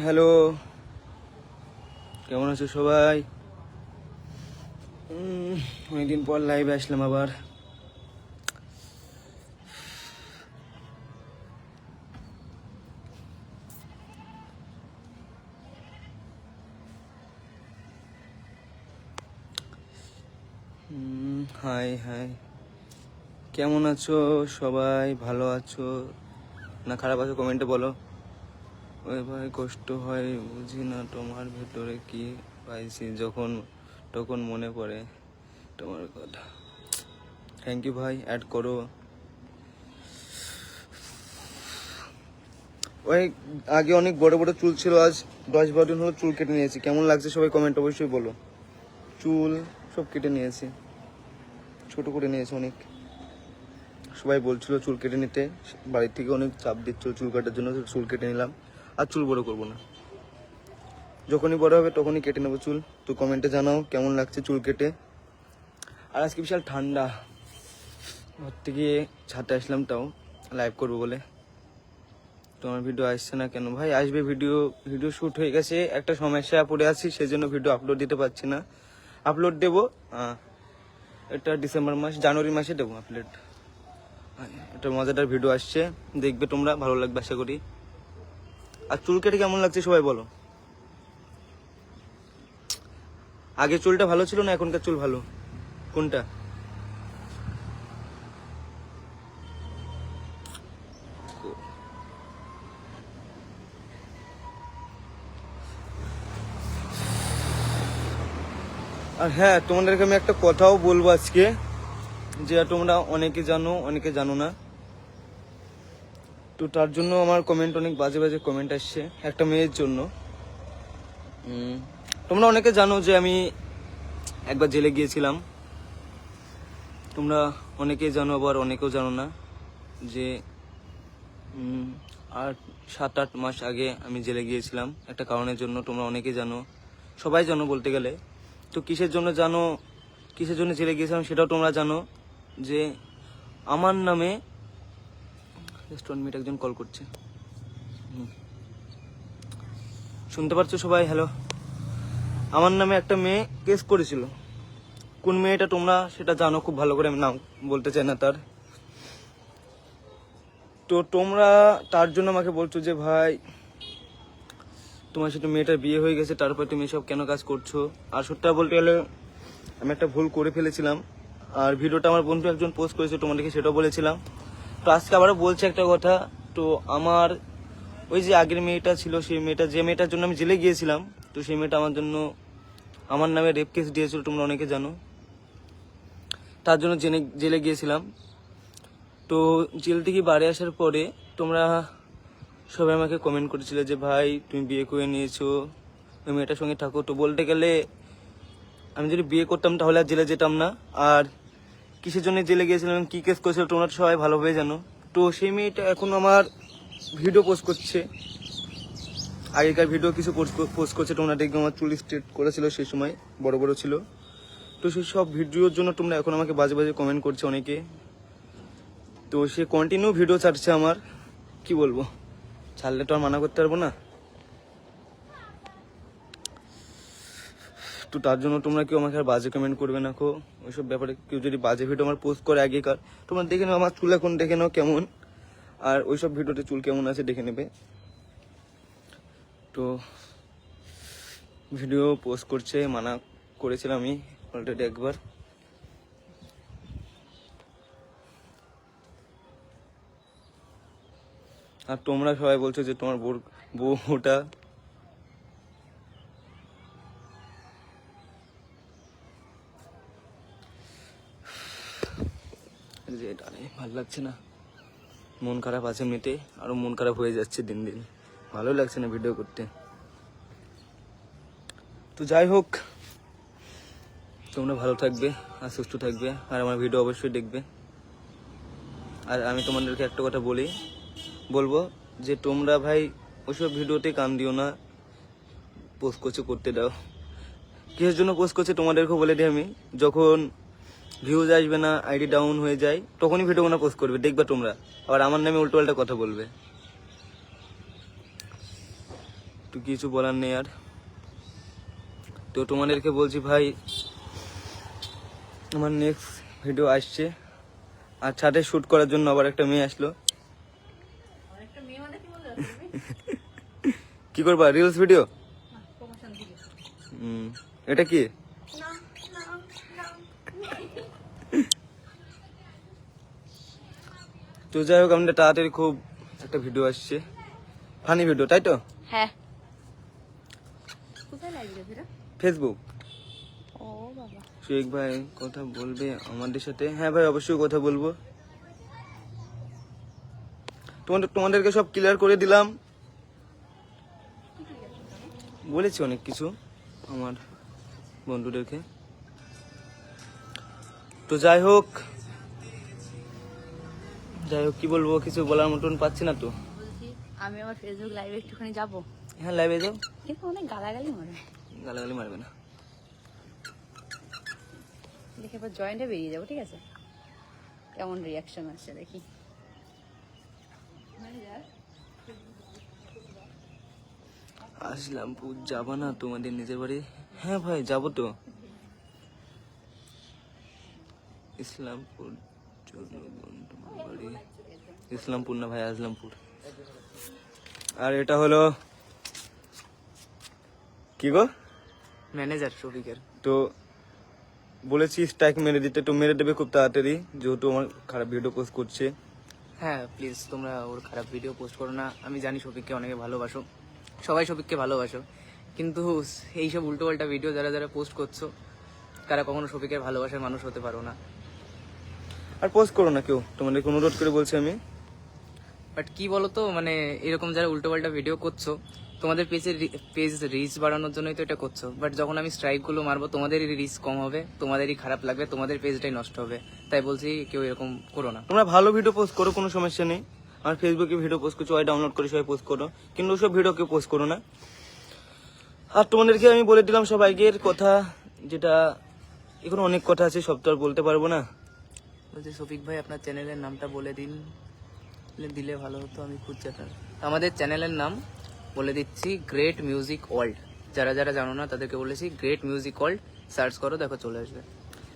Hello. কেমন আছো সবাই? অনেকদিন পর লাইভে আসলাম আবার। হাই হাই কেমন আছো সবাই? ভালো আছো? না খারাপ আছো? কমেন্টে বলো। ভাই কষ্ট হয়, বুঝি না তোমার ভেতরে কি পাইছি, যখন তখন মনে পড়ে তোমার কথা। থ্যাংক ইউ ভাই অ্যাড করো। ওই, আগে অনেক বড় বড় চুল ছিল, আজ দশ বারো দিন হলো চুল কেটে নিয়েছি। কেমন লাগছে সবাই কমেন্ট অবশ্যই বলো। চুল সব কেটে নিয়েছি। ছোট করে নিয়েছি অনেক। সবাই বলছিল চুল কেটে নিতে। বাড়ির থেকে অনেক চাপ দিচ্ছিল চুল কাটার জন্য, চুল কেটে নিলাম। আর চুল বড় করব না। যখনই বড় হবে তখনই কেটে নেব চুল। তো কমেন্টে জানাও কেমন লাগছে চুল কেটে। আর আজকে বিশাল ঠান্ডা। ঘর থেকে ছাদে আসলাম তাও লাইভ করব বলে। তোমার ভিডিও আসছে না কেন? ভাই, আসবে ভিডিও ভিডিও শ্যুট হয়ে গেছে। একটা সমস্যা পড়ে আছি সেই জন্য ভিডিও আপলোড দিতে পারছি না। আপলোড দেবো এটা ডিসেম্বর মাস, জানুয়ারি মাসে দেবো আপলোড একটা মজাদার ভিডিও আসছে। দেখবে তোমরা, ভালো লাগবে আশা করি। আর চুল কেটে কেমন লাগছে সবাই বলো। আগে চুলটা ভালো ছিল না এখনকার চুল ভালো? কোনটা? আর হ্যাঁ তোমাদেরকে আমি একটা কথাও বলব আজকে, যে তোমরা অনেকে জানো অনেকে জানো না। তো তার জন্য আমার কমেন্ট অনেক বাজে বাজে কমেন্ট আসছে, একটা মেয়ের জন্য। তোমরা অনেকে জানো যে আমি একবার জেলে গিয়েছিলাম। তোমরা অনেকেই জানো, আবার অনেকেও জানো না যে আর সাত, আট মাস আগে আমি জেলে গিয়েছিলাম, একটা কারণের জন্য। তোমরা অনেকেই জানো, সবাই জানো বলতে গেলে। তো কিসের জন্য জানো, কিসের জন্য জেলে গিয়েছিলাম সেটাও তোমরা জানো যে, আমার নামে মিনিট একজন কল করছে। শুনতে পাচ্ছ সবাই? হ্যালো আমার নামে একটা মেয়ে কেস করেছিল। কোন মেয়েটা তোমরা সেটা জানো, খুব ভালো করে আমি নাম বলতে চাই না তার। তো তোমরা তার জন্য আমাকে বলছো যে, ভাই, তোমার সাথে মেয়েটার বিয়ে হয়ে গেছে, তারপর তুমি এসব কেন কাজ করছ? আর সত্যি বলতে গেলে, আমি একটা ভুল করে ফেলেছিলাম। আর ভিডিওটা আমার বন্ধু একজন পোস্ট করেছে, তোমাদেরকে সেটাও বলেছিলাম। তো আজকে আবারও বলছে একটা কথা, তো আমার ওই যে আগের মেয়েটা ছিল, সেই মেয়েটা, যে মেয়েটার জন্য আমি জেলে গিয়েছিলাম, তো সেই মেয়েটা আমার জন্য আমার নামে রেপ কেস দিয়েছিল, তোমরা অনেকে জানো। তার জন্য জেনে, জেলে গিয়েছিলাম। তো জেল থেকে বাড়ি আসার পরে তোমরা সবাই আমাকে কমেন্ট করেছিলে যে, ভাই, তুমি বিয়ে করে নিয়েছো, ওই মেয়েটার সঙ্গে থাকো। তো বলতে গেলে আমি যদি বিয়ে করতাম তাহলে আর জেলে যেতাম না। আর কিসের জন্য জেলে গিয়েছিলাম কি কেস করেছিল, তো সবাই ভালোভাবে জানো। তো সেই মেয়েটা এখন আমার ভিডিও পোস্ট করছে। আগেকার ভিডিও কিছু পোস্ট করছে তোমরা দেখবে আমার চুল স্ট্রেট করেছিল সেই সময়, বড় বড় ছিল। তো সেই সব ভিডিওর জন্য তোমরা এখন আমাকে বাজে বাজে কমেন্ট করছে অনেকে। তো সে কন্টিনিউ ভিডিও ছাড়ছে আমার। কি বলব? ছাড়লে তো আর মানা করতে পারব না। তো তার জন্য তোমরা কেউ আমাকে আর বাজে কমেন্ট করবে না কো। ওইসব ব্যাপারে কেউ যদি বাজে ভিডিও আমার পোস্ট করে আগেকার, তোমরা দেখে নাও আমার চুল এখন, দেখে নাও কেমন। আর ওইসব ভিডিওতে চুল কেমন আছে দেখে নেবে। তো ভিডিও পোস্ট করছে, মানা করেছিলাম আমি অলরেডি একবার। আর তোমরা সবাই বলছো যে তোমার বউ বউটা যে এটা নেই ভালো লাগছে না। মন খারাপ আছে এমনিতে আরও মন খারাপ হয়ে যাচ্ছে দিন দিন। ভালো লাগছে না ভিডিও করতে। তো যাই হোক, তোমরা ভালো থাকবে আর সুস্থ থাকবে, আর আমার ভিডিও অবশ্যই দেখবে। আর আমি তোমাদেরকে একটা কথা বলি, বলব যে তোমরা ভাই ওইসব ভিডিওতে কান দিও না পোস্ট করছে করতে দাও। কিসের জন্য পোস্ট করছে তোমাদেরকে বলে দিই আমি, যখন ভিউজ আসবে না আইডি ডাউন হয়ে যায় তখনই ভিডিও না পোস্ট করবে দেখবে তোমরা। আবার আমার নামে উল্টো পাল্টা কথা বলবে। তো কিছু বলার নেই আর। তো তোমাদেরকে বলছি ভাই আমার নেক্সট ভিডিও আসছে। আর ছাদে শ্যুট করার জন্য আবার একটা মেয়ে আসলো। কি করবা রিলস ভিডিও হুম এটা কি? তো যাই হোক আমাদের তাড়াতাড়ি খুব একটা ভিডিও আসছে। ফানি ভিডিও তাই তো? হ্যাঁ। কোথায় লাগবে ফেরা ফেসবুক ও বাবা। শেখ ভাই কথা বলবে আমাদের সাথে। হ্যাঁ ভাই অবশ্যই কথা বলব। তোমাদের তোমাদেরকে সব ক্লিয়ার করে দিলাম। বলেছি অনেক কিছু আমার বন্ধুদেরকে। তো যাই হোক যাই হোক কি বলব কিছু বলার মতন পাচ্ছি না তো। বলছি আমি আমার ফেসবুক লাইভে একটুখানি যাব। হ্যাঁ লাইভে যাও। কিন্তু অনেক গালাগালি মারে। গালাগালি মারবে না। দেখে এবার জয়েন্টে বেরিয়ে যাব ঠিক আছে? কেমন রিয়াকশন আসছে দেখি। আসলামপুর যাবা না তোমাদের নিজের বাড়ি। হ্যাঁ ভাই যাব তো। ইসলামপুর চলো বন্ধু বাড়ি ইসলামপুর না ভাই আসলামপুর আর এটা হলো কি গো? ম্যানেজার শফিকের। তো বলেছি স্ট্রাইক মেরে দিতে তো মেরে দেবে খুব তাড়াতাড়ি যেহেতু আমার খারাপ ভিডিও পোস্ট করছে। হ্যাঁ প্লিজ তোমরা ওর খারাপ ভিডিও পোস্ট করো না। আমি জানি শফিককে অনেকে ভালোবাসো। সবাই শফিককে ভালোবাসো। কিন্তু এইসব উল্টোপাল্টা ভিডিও যারা যারা পোস্ট করছ তারা কখনো শফিকের ভালোবাসার মানুষ হতে পারো না। আর পোস্ট করো না কেউ। তোমাদেরকে অনুরোধ করে বলছি আমি। বাট কি বলতো মানে এরকম যারা উল্টো উল্টোপাল্টা ভিডিও করছ তোমাদের পেজের পেজ রিচ বাড়ানোর জন্যই তো এটা করছ। বাট যখন আমি স্ট্রাইকগুলো মারবো তোমাদেরই রিচ কম হবে তোমাদেরই খারাপ লাগবে তোমাদের পেজটাই নষ্ট হবে। তাই বলছি কেউ এরকম করো না। তোমরা ভালো ভিডিও পোস্ট করো কোনো সমস্যা নেই। আমার ফেসবুকে ভিডিও পোস্ট করছ সবাই ডাউনলোড করে সবাই পোস্ট করো। কিন্তু ওসব ভিডিও কেউ পোস্ট করো না। আর তোমাদেরকে আমি বলে দিলাম সবাইকে কথা যেটা এখানে অনেক কথা আছে সব তো আর বলতে পারব না। বলছি শফিক ভাই আপনার চ্যানেলের নামটা বলে দিন বলে দিলে ভালো হতো আমি খুঁজছি আপনার আমাদের চ্যানেলের নাম বলে দিচ্ছি গ্রেট মিউজিক ওয়ার্ল্ড যারা যারা জানো না তাদেরকে বলেছি গ্রেট মিউজিক ওয়ার্ল্ড সার্চ করো দেখো চলে আসবে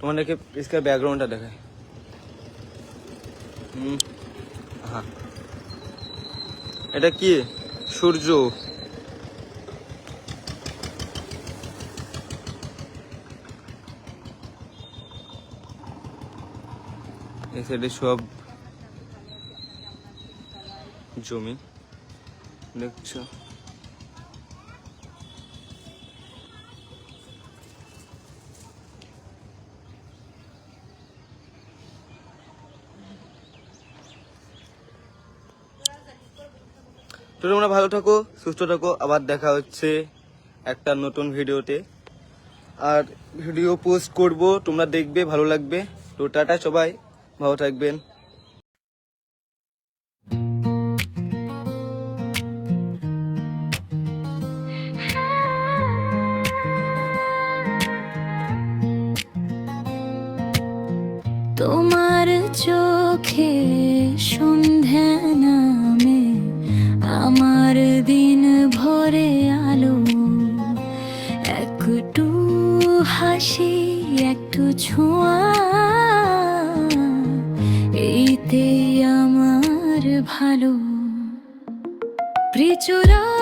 তোমাদেরকে इसका ব্যাকগ্রাউন্ডটা দেখায় হুম হ্যাঁ এটা কি সূর্য সাইডে সব জমি। দেখছ? তো তোমরা ভালো থাকো, সুস্থ থাকো। আবার দেখা হচ্ছে একটা নতুন ভিডিওতে। আর ভিডিও পোস্ট করব, তোমরা দেখবে, ভালো লাগবে। তো টাটা সবাই। ভালো থাকবেন। তোমার চোখে সন্ধ্যা নামে আমার দিন ভরে আলো। একটু হাসি একটু ছোঁয়া। ভালো প্রিচুরাস